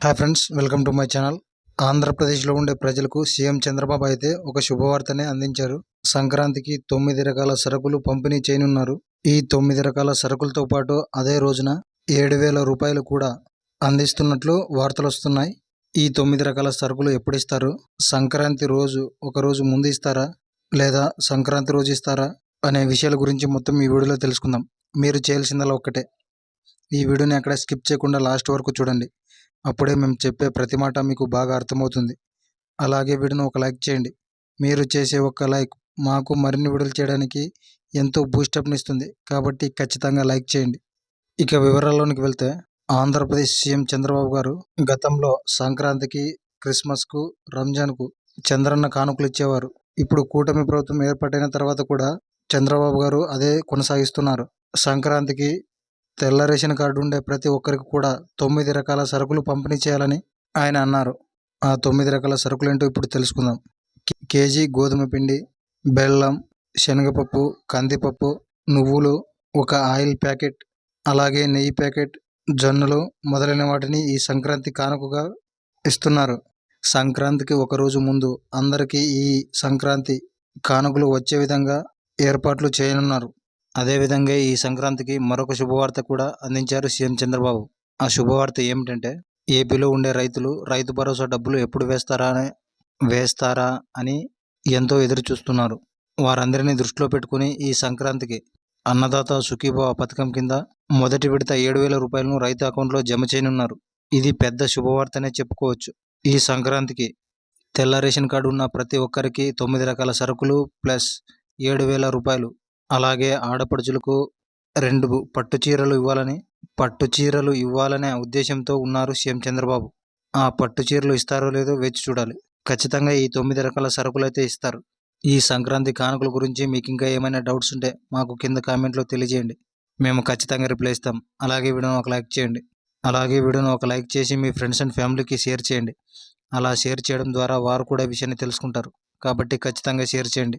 Hi friends welcome to my channel. ఆంధ్రప్రదేశ్లో ఉండే ప్రజలకు సీఎం చంద్రబాబు అయితే ఒక శుభవార్తనే అందించారు. సంక్రాంతికి తొమ్మిది రకాల సరుకులు పంపిణీ చేయనున్నారు. ఈ తొమ్మిది రకాల సరుకులతో పాటు అదే రోజున ఏడు వేల రూపాయలు కూడా అందిస్తున్నట్లు వార్తలు వస్తున్నాయి. ఈ తొమ్మిది రకాల సరుకులు ఎప్పుడు ఇస్తారు సంక్రాంతి రోజు ఒక రోజు ముందు ఇస్తారా? లేదా సంక్రాంతి రోజు ఇస్తారా? అనే విషయాల గురించి మొత్తం ఈ వీడియోలో తెలుసుకుందాం. మీరు చేయాల్సిందల్లా ఒక్కటే. ఈ వీడియోని అక్కడ స్కిప్ చేయకుండా లాస్ట్ వరకు చూడండి. అప్పుడే మేము చెప్పే ప్రతి మాట మీకు బాగా అర్థమవుతుంది. అలాగే వీడిని ఒక లైక్ చేయండి. మీరు చేసే ఒక లైక్ మాకు మరిన్ని వీడియోలు చేయడానికి ఎంతో బూస్టప్ని ఇస్తుంది. కాబట్టి ఖచ్చితంగా లైక్ చేయండి. ఇక వివరాల్లోనికి వెళ్తే ఆంధ్రప్రదేశ్ సీఎం చంద్రబాబు గారు గతంలో సంక్రాంతికి క్రిస్మస్కు రంజాన్కు చంద్రన్న కానుకలు ఇచ్చేవారు. ఇప్పుడు కూటమి ప్రభుత్వం ఏర్పాటైన తర్వాత కూడా చంద్రబాబు గారు అదే కొనసాగిస్తున్నారు. సంక్రాంతికి తెల్ల రేషన్ కార్డు ఉండే ప్రతి ఒక్కరికి కూడా తొమ్మిది రకాల సరుకులు పంపిణీ చేయాలని ఆయన అన్నారు. ఆ తొమ్మిది రకాల సరుకులు ఏంటో ఇప్పుడు తెలుసుకుందాం. కేజీ గోధుమ పిండి బెల్లం శనగపప్పు కందిపప్పు నువ్వులు ఒక ఆయిల్ ప్యాకెట్ అలాగే నెయ్యి ప్యాకెట్ జొన్నలు మొదలైన వాటిని ఈ సంక్రాంతి కానుకగా ఇస్తున్నారు. సంక్రాంతికి ఒక రోజు ముందు అందరికీ ఈ సంక్రాంతి కానుకలు వచ్చే విధంగా ఏర్పాట్లు చేయనున్నారు. అదేవిధంగా ఈ సంక్రాంతికి మరొక శుభవార్త కూడా అందించారు సీఎం చంద్రబాబు. ఆ శుభవార్త ఏమిటంటే ఏపీలో ఉండే రైతులు రైతు భరోసా డబ్బులు ఎప్పుడు వేస్తారా అని వేస్తారా అని ఎంతో ఎదురు చూస్తున్నారు. వారందరినీ దృష్టిలో పెట్టుకుని ఈ సంక్రాంతికి అన్నదాత సుఖీభావ పథకం కింద మొదటి విడత ఏడు వేల రూపాయలను రైతు అకౌంట్లో జమ చేయనున్నారు. ఇది పెద్ద శుభవార్తనే చెప్పుకోవచ్చు. ఈ సంక్రాంతికి తెల్ల రేషన్ కార్డు ఉన్న ప్రతి ఒక్కరికి తొమ్మిది రకాల సరుకులు ప్లస్ ఏడు వేల రూపాయలు అలాగే ఆడపడుచులకు రెండు పట్టు చీరలు ఇవ్వాలని పట్టు చీరలు ఇవ్వాలనే ఉద్దేశంతో ఉన్నారు సీఎం చంద్రబాబు. ఆ పట్టు చీరలు ఇస్తారో లేదో వేచి చూడాలి. ఖచ్చితంగా ఈ తొమ్మిది రకాల సరుకులు అయితే ఇస్తారు. ఈ సంక్రాంతి కానుకల గురించి మీకు ఇంకా ఏమైనా డౌట్స్ ఉంటే మాకు కింద కామెంట్లో తెలియజేయండి. మేము ఖచ్చితంగా రిప్లై ఇస్తాం. అలాగే వీడియోను ఒక లైక్ చేయండి. అలాగే వీడియోను ఒక లైక్ చేసి మీ ఫ్రెండ్స్ అండ్ ఫ్యామిలీకి షేర్ చేయండి. అలా షేర్ చేయడం ద్వారా వారు కూడా విషయాన్ని తెలుసుకుంటారు. కాబట్టి ఖచ్చితంగా షేర్ చేయండి.